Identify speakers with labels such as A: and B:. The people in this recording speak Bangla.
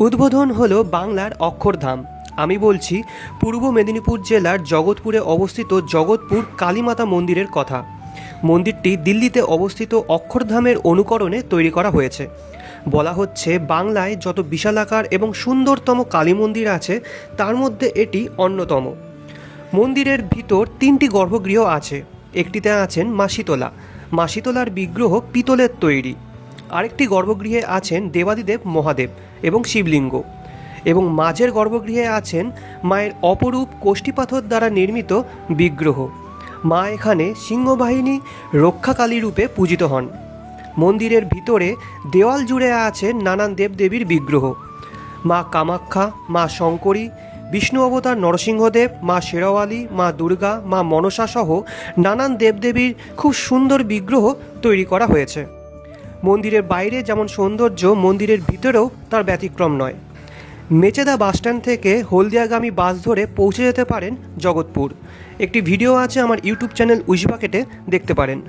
A: উদ্বোধন হলো বাংলার অক্ষরধাম। আমি বলছি, পূর্ব মেদিনীপুর জেলার জগৎপুরে অবস্থিত জগৎপুর কালীমাতা মন্দিরের কথা। মন্দিরটি দিল্লিতে অবস্থিত অক্ষরধামের অনুকরণে তৈরি করা হয়েছে। বলা হচ্ছে, বাংলায় যত বিশালাকার এবং সুন্দরতম কালী মন্দির আছে, তার মধ্যে এটি অন্যতম। মন্দিরের ভিতর তিনটি গর্ভগৃহ আছে। একটিতে আছেন মাসিতলা মাসিতলার বিগ্রহ পিতলের তৈরি। আরেকটি গর্ভগৃহে আছেন দেবাদিদেব মহাদেব এবং শিবলিঙ্গ। এবং মাঝের গর্ভগৃহে আছেন মায়ের অপরূপ কোষ্ঠীপাথর দ্বারা নির্মিত বিগ্রহ। মা এখানে সিংহবাহিনী রক্ষাকালী রূপে পূজিত হন। মন্দিরের ভিতরে দেওয়াল জুড়ে আছে নানান দেবদেবীর বিগ্রহ। মা কামাখ্যা, মা শঙ্করী, বিষ্ণু অবতার নরসিংহদেব, মা শেরাওয়ালি, মা দুর্গা, মা মনসা সহ নানান দেবদেবীর খুব সুন্দর বিগ্রহ তৈরি করা হয়েছে। মন্দিরের বাইরে যেমন সৌন্দর্য, মন্দিরের ভিতরেও তার ব্যতিক্রম নয়। মেচেদা বাসস্ট্যান্ড থেকে হলদিয়াগামী বাস ধরে পৌঁছে যেতে পারেন জগৎপুর। একটি ভিডিও আছে আমার ইউটিউব চ্যানেল উইশবাকেটে, দেখতে পারেন।